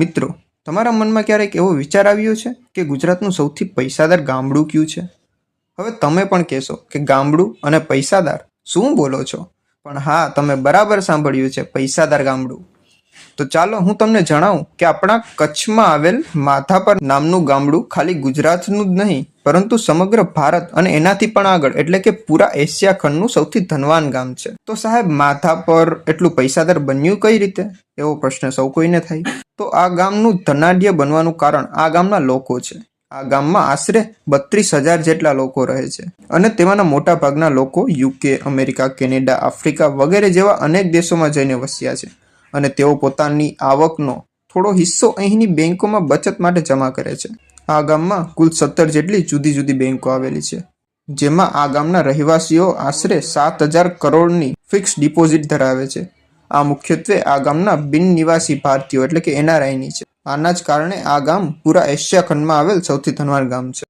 મિત્રો, તમારા મનમાં ક્યારેક એવો વિચાર આવ્યો છે કે ગુજરાતનું સૌથી પૈસાદાર ગામડું કયું છે? હવે તમે પણ કહેશો કે ગામડું અને પૈસાદાર શું બોલો છો? પણ હા, તમે બરાબર સાંભળ્યું છે, પૈસાદાર ગામડું. તો ચાલો હું તમને જણાવું કે આપણા કચ્છમાં આવેલ માથાપર નામનું ગામડું ખાલી ગુજરાતનું જ નહીં પરંતુ સમગ્ર ભારત અને એનાથી પણ આગળ, એટલે કે પૂરા એશિયા ખંડનું સૌથી ધનવાન ગામ છે. તો સાહેબ, માથા પર એટલું પૈસાદાર બન્યું કઈ રીતે? એવો પ્રશ્ન સૌ કોઈને થાય. તો આ ગામનું ધનાઢ્ય બનવાનું કારણ આ ગામના લોકો છે. આ ગામમાં આશરે બત્રીસ હજાર જેટલા લોકો રહે છે. અને તેમાંના મોટા ભાગના લોકો યુકે, અમેરિકા, કેનેડા, આફ્રિકા વગેરે જેવા અનેક દેશોમાં જઈને વસ્યા છે. અને તેઓ પોતાની આવકનો થોડો હિસ્સો અહીંની બેંકોમાં બચત માટે જમા કરે છે. આ ગામમાં કુલ સત્તર જેટલી જુદી જુદી બેંકો આવેલી છે, જેમાં આ ગામના રહેવાસીઓ આશરે સાત હજાર કરોડની ફિક્સ ડિપોઝિટ ધરાવે છે. આ મુખ્યત્વે આ ગામના બિન નિવાસી ભારતીયો એટલે કે એનઆરઆઈની છે. આના જ કારણે આ ગામ પૂરા એશિયા ખંડમાં આવેલ સૌથી ધનવાન ગામ છે.